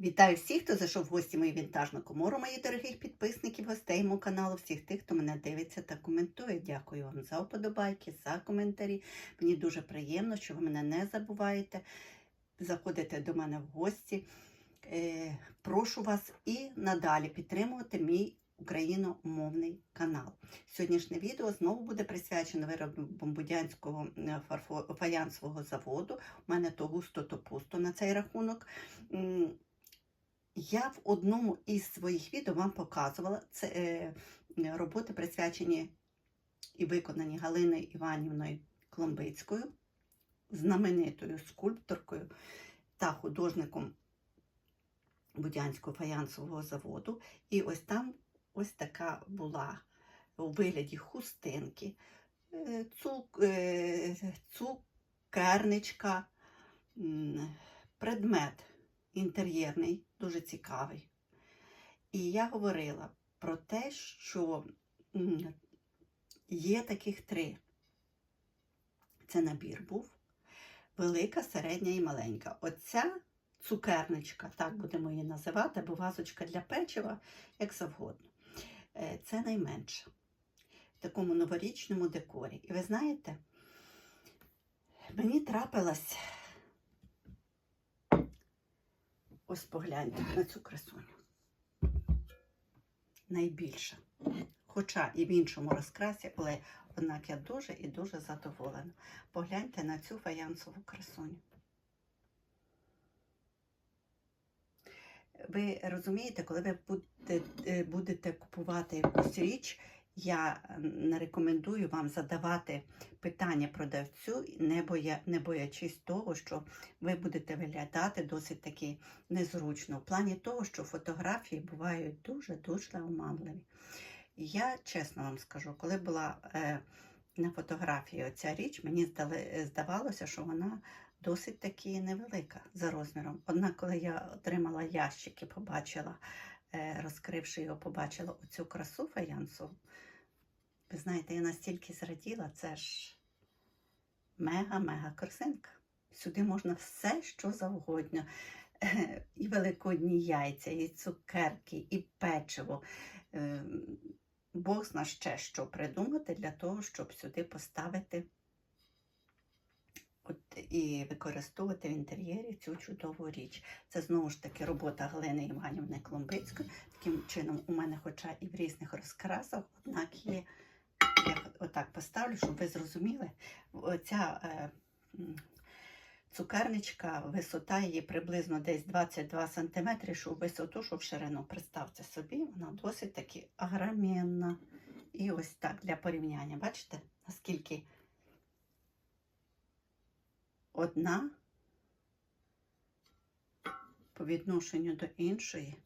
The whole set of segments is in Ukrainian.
Вітаю всіх, хто зайшов в гості мою вінтажну комору, моїх дорогих підписників, гостей мого каналу, всіх тих, хто мене дивиться та коментує. Дякую вам за вподобайки, за коментарі. Мені дуже приємно, що ви мене не забуваєте. Заходите до мене в гості. Е, прошу вас і надалі підтримувати мій україномовний канал. Сьогоднішнє відео знову буде присвячено виробу бомбудянського фаянсового заводу. У мене то густо, то пусто на цей рахунок. Я в одному із своїх відео вам показувала це е, роботи, присвячені і виконані Галиною Іванівною Кломбицькою, знаменитою скульпторкою та художником Будянського фаянсового заводу. І ось там ось така була у вигляді хустинки, е, цук, е, цукерничка, предмет інтер'єрний, дуже цікавий. І я говорила про те, що є таких три. Це набір був. Велика, середня і маленька. Оця цукерничка, так будемо її називати, або вазочка для печива, як завгодно. Е, Це найменше в такому новорічному декорі. І ви знаєте, мені трапилась ось погляньте на цю красуню. Найбільша. Хоча і в іншому розкрасі, але однак я дуже і дуже задоволена. Погляньте на цю фаянсову красуню. Ви розумієте, коли ви будете, е, будете купувати якусь річ, я не рекомендую вам задавати питання продавцю, не, боя, не боячись того, що ви будете виглядати досить таки незручно. В плані того, що фотографії бувають дуже-дуже оманливі. Я чесно вам скажу, коли була е, на фотографії оця річ, мені здали, здавалося, що вона досить таки невелика за розміром. Однак, коли я отримала ящик і побачила, е, розкривши його, побачила оцю красу фаянсу, ви знаєте, я настільки зраділа, це ж мега-мега корзинка. Сюди можна все, що завгодно. І великодні яйця, і цукерки, і печиво. Е, Бог зна ще що придумати для того, щоб сюди поставити от, і використовувати в інтер'єрі цю чудову річ. Це знову ж таки робота Галини Іванівни Кломбицької. Таким чином, у мене, хоча і в різних розкрасах, однак є, отак поставлю, щоб ви зрозуміли, оця е, цукерничка, висота її приблизно десь 22 см, що в висоту, що в ширину. Представте собі, вона досить таки агромінна. І ось так для порівняння. Бачите, наскільки одна по відношенню до іншої.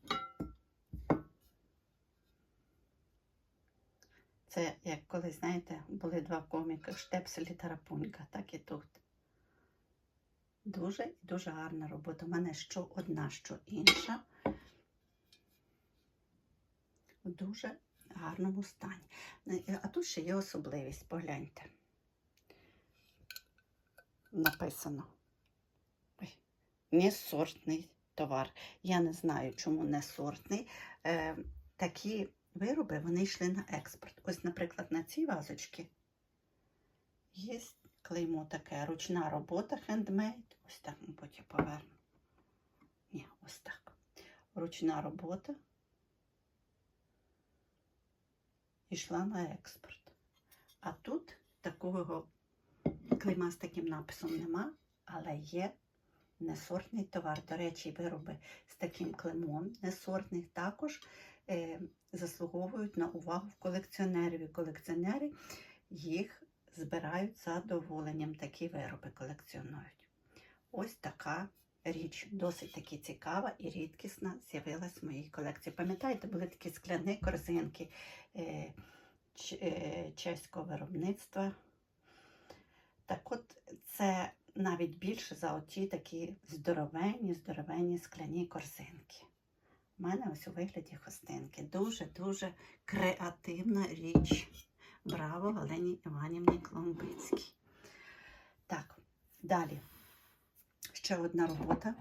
Це, як колись, знаєте, були два коміки Штепсель і Тарапунька, так і тут. Дуже і дуже гарна робота. У мене що одна, що інша. У дуже гарному стані. А тут ще є особливість, погляньте. Написано. Ой, несортний товар. Я не знаю, чому не сортний. Е, такі вироби вони йшли на експорт. Ось, наприклад, на цій вазочці є клеймо таке ручна робота хендмейд. Ось так, мабуть, я поверну. Ні, ось так. Ручна робота йшла на експорт. А тут такого клейма з таким написом нема, але є несортний товар. До речі, вироби з таким клеймом несортних також заслуговують на увагу в колекціонерів. І колекціонери їх збирають задоволенням. Такі вироби колекціонують. Ось така річ, досить таки цікава і рідкісна, з'явилась в моїй колекції. Пам'ятаєте, були такі скляні корзинки е, е, чеського виробництва. Так от це навіть більше за оті такі здоровенні, здоровенні скляні корзинки. У мене ось у вигляді хостинки. Дуже-дуже креативна річ. Браво Галині Іванівні Кломбицькій. Так, далі. Ще одна робота.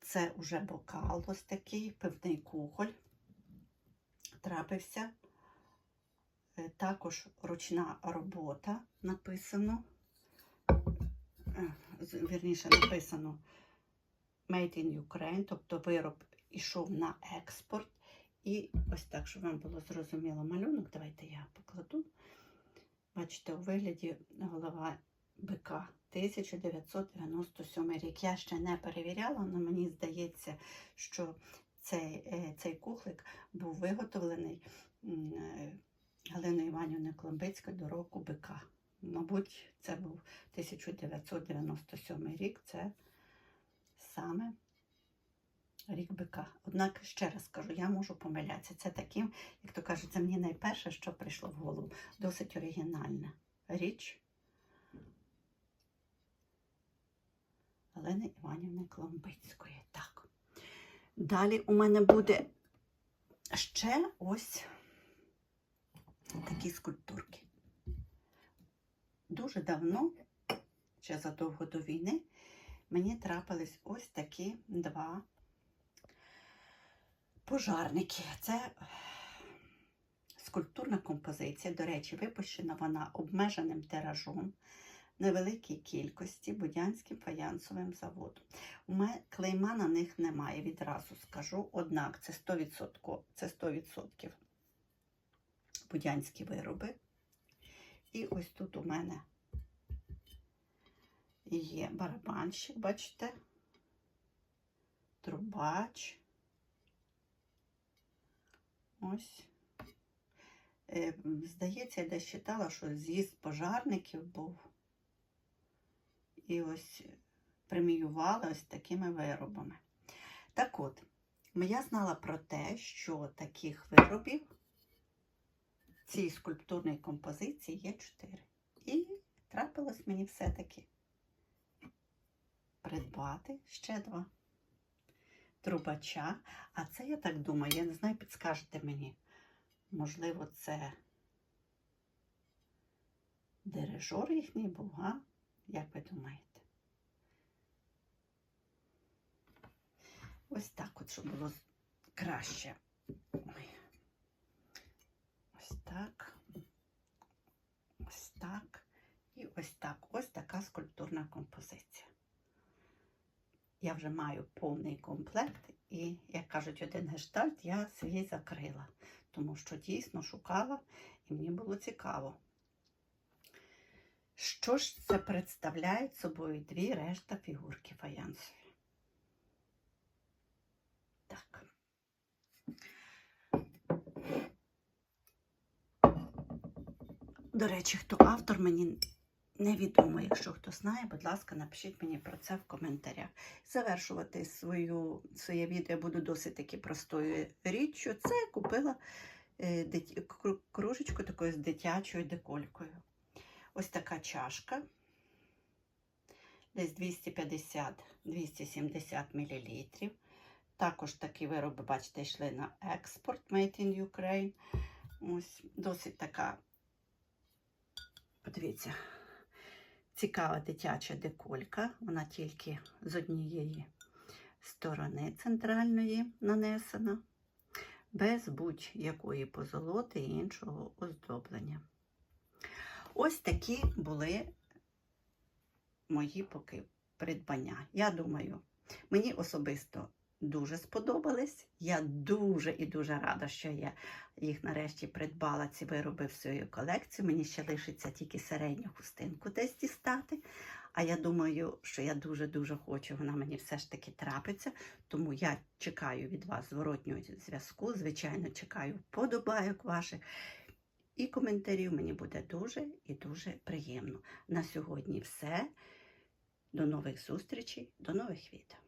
Це уже бокал ось такий, пивний кухоль. Трапився. Е, Також ручна робота написано. Е, Вірніше написано Made in Ukraine, тобто вироб ішов на експорт. І ось так, щоб вам було зрозуміло малюнок, давайте я покладу. Бачите, у вигляді голова бика 1997 рік. Я ще не перевіряла, але мені здається, що цей, е, цей кухлик був виготовлений е, Галиною Іванівною Кломбицькою до року бика. Мабуть, це був 1997 рік. Це саме рік бика. Однак, ще раз кажу, я можу помилятися. Це таким, як то кажуть, це мені найперше, що прийшло в голову. Досить оригінальна річ Галини Іванівни Кломбицької. Так. Далі у мене буде ще ось такі скульптурки. Дуже давно, ще задовго до війни, мені трапились ось такі два пожарники. Це скульптурна композиція. До речі, випущена вона обмеженим тиражом невеликій кількості Будянським фаянсовим заводом. У мене клейма на них немає, відразу скажу. Однак це 100%, це 100% будянські вироби. І ось тут у мене є барабанщик, бачите, трубач. Ось. Е, Здається, я десь читала, що з'їзд пожарників був. І ось преміювали ось такими виробами. Так от, я знала про те, що таких виробів в цій скульптурній композиції є чотири. І трапилось мені все-таки придбати ще два трубача. А це, я так думаю, я не знаю, підскажете мені. Можливо, це дирижер їхній був, а? Як ви думаєте? Ось так от, щоб було краще. Ось так. Ось так. І ось так. Ось така скульптурна композиція. Я вже маю повний комплект, і, як кажуть, один гештальт я свій закрила, тому що дійсно шукала і мені було цікаво. Що ж це представляють собою дві решта фігурки фаянсові? Так. До речі, хто автор, мені невідомо. Якщо хто знає, будь ласка, напишіть мені про це в коментарях. Завершувати свою, своє відео я буду досить таки простою річчю. Це я купила е, кружечку такою з дитячою деколькою. Ось така чашка. Десь 250-270 мл. Також такі вироби, бачите, йшли на експорт Made in Ukraine. Ось досить така, подивіться, цікава дитяча деколька. Вона тільки з однієї сторони центральної нанесена, без будь-якої позолоти і іншого оздоблення. Ось такі були мої поки придбання. Я думаю, мені особисто дуже сподобались. Я дуже і дуже рада, що я їх нарешті придбала, ці вироби в свою колекцію. Мені ще лишиться тільки середню хустинку десь дістати. А я думаю, що я дуже-дуже хочу, вона мені все ж таки трапиться. Тому я чекаю від вас зворотнього зв'язку. Звичайно, чекаю вподобайок ваших. І коментарів мені буде дуже і дуже приємно. На сьогодні все. До нових зустрічей, до нових відео.